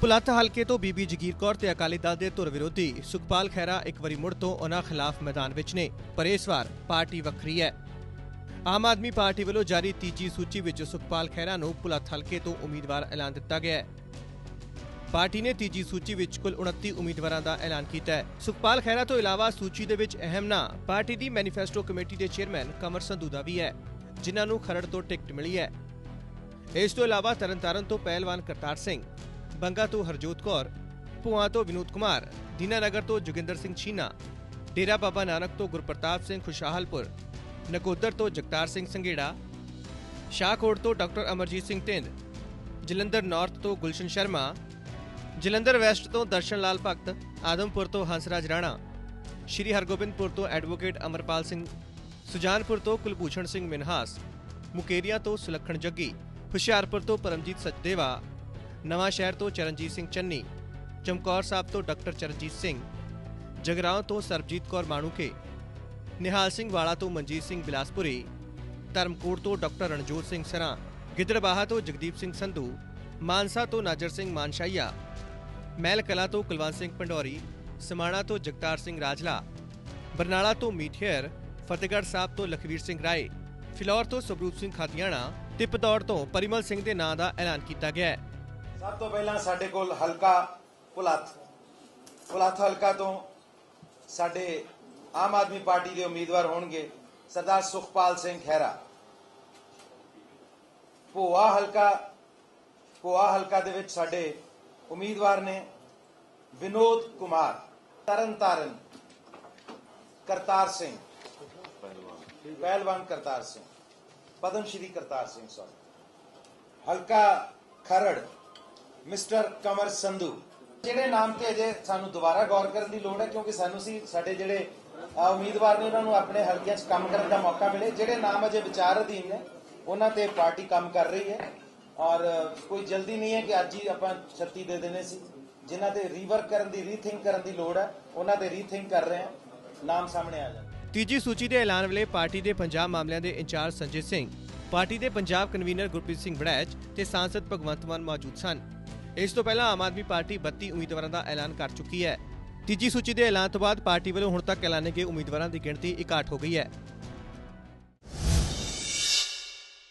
ਪੁਲੱਥ ਹਲਕੇ ਤੋਂ ਬੀਬੀ ਜਗੀਰ ਕੌਰ ਤੇ ਅਕਾਲੀ ਦਲ ਦੇ ਧੁਰ ਵਿਰੋਧੀ ਸੁਖਪਾਲ ਖਹਿਰਾ ਇੱਕ ਵਾਰੀ ਮੁੜ ਤੋਂ ਉਹਨਾਂ ਖਿਲਾਫ ਮੈਦਾਨ ਵਿੱਚ ਨੇ, ਪਰ ਇਸ ਵਾਰ ਪਾਰਟੀ ਵੱਖਰੀ ਹੈ। ਆਮ ਆਦਮੀ ਪਾਰਟੀ ਵੱਲੋਂ ਜਾਰੀ ਤੀਜੀ ਸੂਚੀ ਵਿੱਚ ਸੁਖਪਾਲ ਖਹਿਰਾ ਨੂੰ ਪੁਲੱਥ ਹਲਕੇ ਤੋਂ ਉਮੀਦਵਾਰ ਐਲਾਨ ਦਿੱਤਾ ਗਿਆ ਹੈ। ਪਾਰਟੀ ਨੇ ਤੀਜੀ ਸੂਚੀ ਵਿੱਚ ਕੁੱਲ 29 ਉਮੀਦਵਾਰਾਂ ਦਾ ਐਲਾਨ ਕੀਤਾ ਹੈ। ਸੁਖਪਾਲ ਖਹਿਰਾ ਤੋਂ ਇਲਾਵਾ ਸੂਚੀ ਦੇ ਵਿੱਚ ਅਹਿਮ ਨਾਂ ਪਾਰਟੀ ਦੀ ਮੈਨੀਫੈਸਟੋ ਕਮੇਟੀ ਦੇ ਚੇਅਰਮੈਨ ਕਮਰ ਸੰਧੂ ਦਾ ਵੀ ਹੈ, ਜਿਨ੍ਹਾਂ ਨੂੰ ਖਰੜ ਤੋਂ ਟਿਕਟ ਮਿਲੀ ਹੈ। ਇਸ ਤੋਂ ਇਲਾਵਾ ਤਰਨਤਾਰਨ ਤੋਂ ਪਹਿਲਵਾਨ ਕਰਤਾਰ ਸਿੰਘ ਬੰਗਾ ਤੋਂ ਹਰਜੋਤ ਕੌਰ, ਭੂਆ ਤੋਂ ਵਿਨੋਦ ਕੁਮਾਰ ਦੀਨਾਨਗਰ ਤੋਂ ਜੋਗਿੰਦਰ ਸਿੰਘ ਛੀਨਾ, ਡੇਰਾ ਬਾਬਾ ਨਾਨਕ ਤੋਂ ਗੁਰਪ੍ਰਤਾਪ ਸਿੰਘ ਖੁਸ਼ਹਾਲਪੁਰ, ਨਕੋਦਰ ਤੋਂ ਜਗਤਾਰ ਸਿੰਘ ਸੰਘੇੜਾ, ਸ਼ਾਹਕੋਟ ਤੋਂ ਡਾਕਟਰ ਅਮਰਜੀਤ ਸਿੰਘ ਤਿੰਦ ਜਲੰਧਰ ਨਾਰਥ ਤੋਂ ਗੁਲਸ਼ਨ ਸ਼ਰਮਾ, ਜਲੰਧਰ ਵੈਸਟ ਤੋਂ ਦਰਸ਼ਨ ਲਾਲ ਭਗਤ, ਆਦਮਪੁਰ ਤੋਂ ਹੰਸਰਾਜ ਰਾਣਾ, ਸ਼੍ਰੀ ਹਰਗੋਬਿੰਦਪੁਰ ਤੋਂ ਐਡਵੋਕੇਟ ਅਮਰਪਾਲ ਸਿੰਘ, ਸੁਜਾਨਪੁਰ ਤੋਂ ਕੁਲਭੂਸ਼ਣ ਸਿੰਘ ਮਿਨਹਾਸ, ਮੁਕੇਰੀਆਂ ਤੋਂ ਸੁਲੱਖਣ ਜੱਗੀ, ਹੁਸ਼ਿਆਰਪੁਰ ਤੋਂ ਪਰਮਜੀਤ ਸਚਦੇਵਾ ਨਵਾਂ ਸ਼ਹਿਰ ਤੋਂ ਚਰਨਜੀਤ ਸਿੰਘ ਚੰਨੀ, ਚਮਕੌਰ ਸਾਹਿਬ ਤੋਂ ਡਾਕਟਰ ਚਰਨਜੀਤ ਸਿੰਘ, ਜਗਰਾਉਂ ਤੋਂ ਸਰਬਜੀਤ ਕੌਰ ਮਾਣੂਕੇ, ਨਿਹਾਲ ਸਿੰਘ ਵਾਲਾ ਤੋਂ ਮਨਜੀਤ ਸਿੰਘ ਬਿਲਾਸਪੁਰੀ, ਧਰਮਕੋਟ ਤੋਂ ਡਾਕਟਰ ਰਣਜੋਤ ਸਿੰਘ ਸਰਾਂ, ਗਿੱਦੜਬਾਹਾ ਤੋਂ ਜਗਦੀਪ ਸਿੰਘ ਸੰਧੂ, ਮਾਨਸਾ ਤੋਂ ਨਾਜਰ ਸਿੰਘ ਮਾਨਸ਼ਾਹੀਆ ਮਹਿਲ ਕਲਾ ਤੋਂ ਕੁਲਵੰਤ ਸਿੰਘ ਪੰਡੋਰੀ, ਸਮਾਣਾ ਤੋਂ ਜਗਤਾਰ ਸਿੰਘ ਰਾਜਲਾ, ਬਰਨਾਲਾ ਤੋਂ ਮੀਠੇਰ, ਫਤਿਹਗੜ੍ਹ ਸਾਹਿਬ ਤੋਂ ਲਖਵੀਰ ਸਿੰਘ ਰਾਏ, ਫਿਲੌਰ ਤੋਂ ਸਬਰੂਪ ਸਿੰਘ ਖਾਤਿਆਣਾ ਤੇ ਪਦੌੜ ਤੋਂ ਪਰਿਮਲ ਸਿੰਘ ਦੇ ਨਾਂ ਦਾ ਐਲਾਨ ਕੀਤਾ ਗਿਆ ਹੈ। ਸਭ ਤੋਂ ਪਹਿਲਾਂ ਸਾਡੇ ਕੋਲ ਹਲਕਾ ਪੁਲੱਥ। ਪੁਲੱਥ ਹਲਕਾ ਤੋਂ ਸਾਡੇ ਆਮ ਆਦਮੀ ਪਾਰਟੀ ਦੇ ਉਮੀਦਵਾਰ ਹੋਣਗੇ ਸਰਦਾਰ ਸੁਖਪਾਲ ਸਿੰਘ ਖਹਿਰਾ। ਭੋਆ ਹਲਕਾ ਭੋਆ ਹਲਕਾ ਦੇ ਵਿੱਚ ਸਾਡੇ ਉਮੀਦਵਾਰ ਨੇ ਵਿਨੋਦ ਕੁਮਾਰ ਤਰਨ ਤਾਰਨ ਕਰਤਾਰ ਸਿੰਘ। ਪਹਿਲਵਾਨ ਕਰਤਾਰ ਸਿੰਘ। ਪਦਮ ਸ਼੍ਰੀ ਕਰਤਾਰ ਸਿੰਘ ਸੌਰੀ ਹਲਕਾ ਖਰੜ। ਮਿਸਟਰ ਕਮਰ ਸੰਧੂ। ਜਿਹੜੇ ਨਾਮ ਤੇ ਅਜੇ ਸਾਨੂੰ ਦੁਬਾਰਾ ਗੌਰ ਕਰਨ ਦੀ ਲੋੜ ਹੈ, ਕਿਉਂਕਿ ਸਾਨੂੰ ਸੀ, ਸਾਡੇ ਜਿਹੜੇ ਉਮੀਦਵਾਰ ਨੇ ਉਹਨਾਂ ਨੂੰ ਆਪਣੇ ਹਲਕਿਆਂ 'ਚ ਕੰਮ ਕਰਨ ਦਾ ਮੌਕਾ ਮਿਲੇ। ਜਿਹੜੇ ਨਾਮ ਅਜੇ ਵਿਚਾਰ ਅਧੀਨ ਨੇ, ਉਹਨਾਂ ਤੇ ਪਾਰਟੀ ਕੰਮ ਕਰ ਰਹੀ ਹੈ। ਔਰ ਕੋਈ ਜਲਦੀ ਨਹੀਂ ਹੈ ਕਿ ਅੱਜ ਹੀ ਆਪਾਂ 36 ਦੇ ਦੇਣੇ ਸੀ। ਜਿਨ੍ਹਾਂ ਤੇ ਰੀਵਰਕ ਕਰਨ ਦੀ ਰੀਥਿੰਕ ਕਰਨ ਦੀ ਲੋੜ ਹੈ, ਉਹਨਾਂ ਤੇ ਰੀਥਿੰਕ ਕਰ ਰਹੇ ਹਾਂ। ਨਾਮ ਸਾਹਮਣੇ ਆ ਜਾਣ ਤੀਜੀ ਸੂਚੀ ਦੇ ਐਲਾਨ ਵੇਲੇ ਪਾਰਟੀ ਦੇ ਪੰਜਾਬ ਮਾਮਲਿਆਂ ਦੇ ਇੰਚਾਰਜ ਸੰਜੇ ਸਿੰਘ। ਪਾਰਟੀ ਦੇ ਪੰਜਾਬ ਕਨਵੀਨਰ ਗੁਰਪ੍ਰੀਤ ਸਿੰਘ ਵੜੈਚ ਤੇ ਸਾਂਸਦ ਭਗਵੰਤ ਮਾਨ ਮੌਜੂਦ ਸਨ। ਇਸ ਤੋਂ ਪਹਿਲਾਂ ਆਮ ਆਦਮੀ ਪਾਰਟੀ 32 ਉਮੀਦਵਾਰਾਂ ਦਾ ਐਲਾਨ ਕਰ ਚੁੱਕੀ ਹੈ। ਤੀਜੀ ਸੂਚੀ ਦੇ ਐਲਾਨ ਤੋਂ ਬਾਅਦ ਪਾਰਟੀ ਵੱਲੋਂ ਹੁਣ ਤੱਕ ਐਲਾਨੇ ਗਏ ਉਮੀਦਵਾਰਾਂ ਦੀ ਗਿਣਤੀ 61 ਹੋ ਗਈ ਹੈ।